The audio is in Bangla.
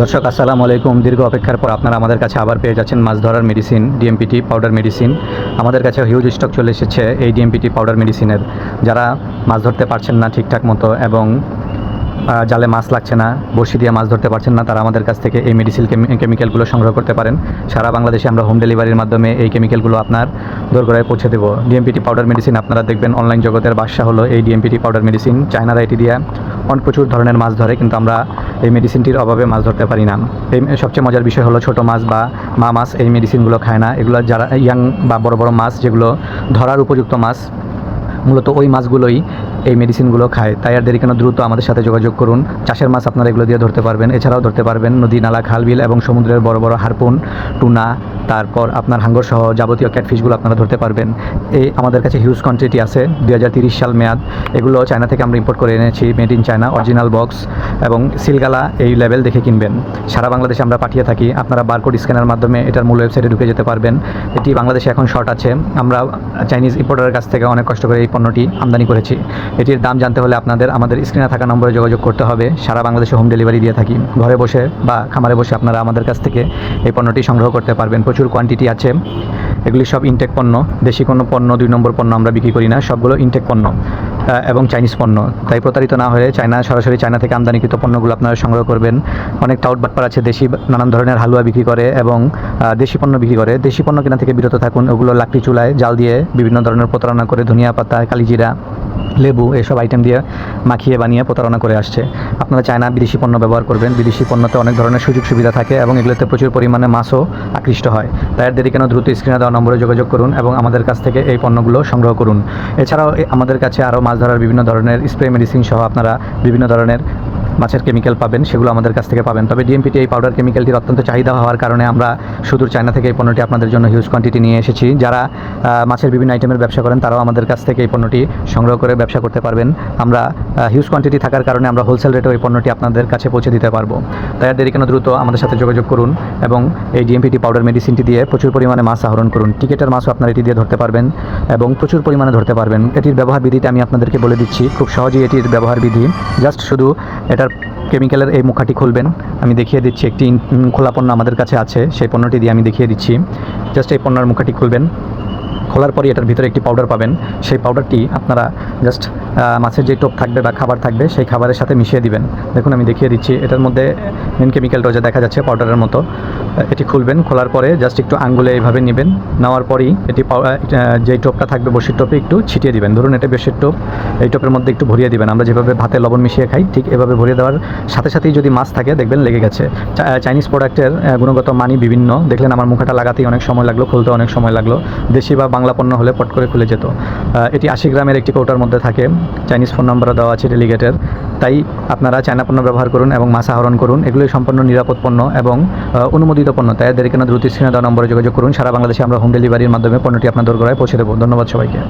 দর্শক, আসসালামু আলাইকুম। দীর্ঘ অপেক্ষার পর আপনারা আমাদের কাছে আবার পেয়ে যাচ্ছেন মাছ ধরার মেডিসিন ডিএমপিটি পাউডার মেডিসিন আমাদের কাছে হিউজ স্টক চলে এসেছে এই ডিএমপিটি পাউডার মেডিসিনের যারা মাছ ধরতে পারছেন না ঠিকঠাক মতো এবং জালে মাছ লাগছে না, বড়শি দিয়ে মাছ ধরতে পারছেন না, তারা আমাদের কাছ থেকে এই মেডিসিন কেমিক্যালগুলো সংগ্রহ করতে পারেন। সারা বাংলাদেশে আমরা হোম ডেলিভারির মাধ্যমে এই কেমিক্যালগুলো আপনার দোরগোড়ায় পৌঁছে দেবো। ডিএমপিটি পাউডার মেডিসিন আপনারা দেখবেন অনলাইন জগতের বাদশা হলো এই ডিএমপিটি পাউডার মেডিসিন চায়নারা এটি দিয়ে অনেক প্রচুর ধরনের মাছ ধরে, কিন্তু আমরা এই মেডিসিনটির অভাবে মাছ ধরতে পারি না। এই সবচেয়ে মজার বিষয় হলো ছোট মাছ বা মা মাছ এই মেডিসিনগুলো খায় না। এগুলো যারা ইয়াং বা বড় বড় মাছ যেগুলো ধরার উপযুক্ত মাছ, মূলত ওই মাছগুলোই এই মেডিসিনগুলো খায়। তাই আর দেরি কেন, দ্রুত আমাদের সাথে যোগাযোগ করুন। চাষের মাছ আপনারা এগুলো দিয়ে ধরতে পারবেন। এছাড়াও ধরতে পারবেন নদী, নালা, খাল, বিল এবং সমুদ্রের বড় বড় হারপুন, টুনা তারপর আপনার হাঙ্গর সহ যাবতীয় ক্যাটফিশগুলো আপনারা ধরতে পারবেন। এই আমাদের কাছে হিউজ কোয়ান্টিটি আছে, দুই সাল মেয়াদ। এগুলো চায়না থেকে আমরা ইম্পোর্ট করে এনেছি made in China original box এবং সিলগালা এই লেভেল দেখে কিনবেন। সারা বাংলাদেশে আমরা পাঠিয়ে থাকি। আপনারা বারকোড স্ক্যানের মাধ্যমে এটার মূল ওয়েবসাইটে ঢুকে যেতে পারবেন। এটি বাংলাদেশে এখন শর্ট আছে। আমরা চাইনিজ ইম্পোর্টারের কাছ থেকে অনেক কষ্ট করে এই পণ্যটি আমদানি করেছি। এটির দাম জানতে হলে আপনাদের, আমাদের স্ক্রিনে থাকা নম্বরে যোগাযোগ করতে হবে। সারা বাংলাদেশে হোম ডেলিভারি দিয়ে থাকি। ঘরে বসে বা খামারে বসে আপনারা আমাদের কাছ থেকে এই পণ্যটি সংগ্রহ করতে পারবেন। প্রচুর কোয়ান্টিটি আছে। এগুলি সব ইনটেক পণ্য। দেশি কোনো পণ্য, দুই নম্বর পণ্য আমরা বিক্রি করি না। সবগুলো ইনটেক পণ্য এবং চাইনিজ পণ্য। তাই প্রতারিত না হয়ে চায়না সরাসরি চায়না থেকে আমদানিকৃত পণ্যগুলো আপনারা সংগ্রহ করবেন। অনেক টাউট বাটপার আছে। দেশি নানান ধরনের হালুয়া বিক্রি করে এবং দেশি পণ্য বিক্রি করে। দেশি পণ্য কেনা থেকে বিরত থাকুন। ওগুলো লাকড়ি চুলায় জাল দিয়ে বিভিন্ন ধরনের প্রতারণা করে ধনিয়া পাতা, কালিজিরা লেবু এসব আইটেম দিয়ে মাখিয়ে বানিয়ে প্রতারণা করে আসছে। আপনারা চায়না বিদেশি পণ্য ব্যবহার করবেন। বিদেশি পণ্যতে অনেক ধরনের সুযোগ সুবিধা থাকে এবং এগুলোতে প্রচুর পরিমাণে মাছও আকৃষ্ট হয়। তাই দেরি কেন? দ্রুত স্ক্রিনে দেওয়া নম্বরে যোগাযোগ করুন এবং আমাদের কাছ থেকে এই পণ্যগুলো সংগ্রহ করুন। এছাড়াও আমাদের কাছে আরও মাছ ধরার বিভিন্ন ধরনের স্প্রে মেডিসিন সহ আপনারা বিভিন্ন ধরনের মাছের কেমিক্যাল পাবেন, সেগুলো আমাদের কাছ থেকে পাবেন। তবে ডিএমপিটি এই পাউডার কেমিক্যালটির অত্যন্ত চাহিদা হওয়ার কারণে আমরা সুদূর চায়না থেকে এই পণ্যটি আপনাদের জন্য হিউজ কোয়ান্টিটি নিয়ে এসেছি। যারা মাছের বিভিন্ন আইটেমের ব্যবসা করেন, তারাও আমাদের কাছ থেকে এই পণ্যটি সংগ্রহ করে ব্যবসা করতে পারবেন। আমরা হিউজ কোয়ান্টিটি থাকার কারণে আমরা হোলসেল রেটেও এই পণ্যটি আপনাদের কাছে পৌঁছে দিতে পারব। তাই আর দেরি কেন, দ্রুত আমাদের সাথে যোগাযোগ করুন এবং এই ডিএমপিটি পাউডার মেডিসিনটি দিয়ে প্রচুর পরিমাণে মাছ আহরণ করুন। টিকেটের মাছও আপনারা এটি দিয়ে ধরতে পারবেন এবং প্রচুর পরিমাণে ধরতে পারবেন। এটির ব্যবহার বিধিটা আমি আপনাদেরকে বলে দিচ্ছি, খুব সহজেই এটির ব্যবহার বিধি। জাস্ট শুধু এটার কেমিক্যালের এই মুখাটি খুলবেন। আমি দেখিয়ে দিচ্ছি, একটি খোলা পণ্য আমাদের কাছে আছে, সেই পণ্যটি দিয়ে আমি দেখিয়ে দিচ্ছি। জাস্ট এই পণ্যের মুখাটি খুলবেন। খোলার পরই এটার ভিতরে একটি পাউডার পাবেন। সেই পাউডারটি আপনারা জাস্ট মাছের যে টোপ থাকবে বা খাবার থাকবে, সেই খাবারের সাথে মিশিয়ে দিবেন। দেখুন, আমি দেখিয়ে দিচ্ছি। এটার মধ্যে মেন কেমিক্যাল রয়েছে দেখা যাচ্ছে পাউডারের মতো। এটি খুলবেন, খোলার পরে জাস্ট একটু আঙ্গুলে এইভাবে নেবেন। নেওয়ার পরই এটি যেই টোপটা থাকবে বসির টোপে একটু ছিটিয়ে দিবেন। ধরুন এটা বেশির টোপ, এই টোপের মধ্যে একটু ভরিয়ে দিবেন। আমরা যেভাবে ভাতে লবণ মিশিয়ে খাই, ঠিক এভাবে ভরিয়ে দেওয়ার সাথে সাথেই যদি মাছ থাকে, দেখবেন লেগে গেছে। চাইনিজ প্রোডাক্টের গুণগত মানই বিভিন্ন। দেখলেন আমার মুখাটা লাগাতেই অনেক সময় লাগল খুলতে অনেক সময় লাগল। দেশি বা বাংলা পণ্য হলে পট করে খুলে যেত। এটি আশি গ্রামের একটি কৌটার মধ্যে থাকে। চাইনিজ ফোন নম্বরও দেওয়া আছে ডেলিগেটের তাই আপনারা চায়না পণ্য ব্যবহার করুন এবং মাছ আহরণ করুন। এগুলোই সম্পূর্ণ নিরাপদ পণ্য এবং অনুমোদিত পণ্য। তাই এদের কেন? দ্রুত স্ক্রিনে দেওয়া নম্বরে যোগাযোগ করুন। সারা বাংলাদেশে আমরা হোম ডেলিভারির মাধ্যমে পণ্যটি আপনার দোরগোড়ায় পৌঁছে দেবো। ধন্যবাদ সবাইকে।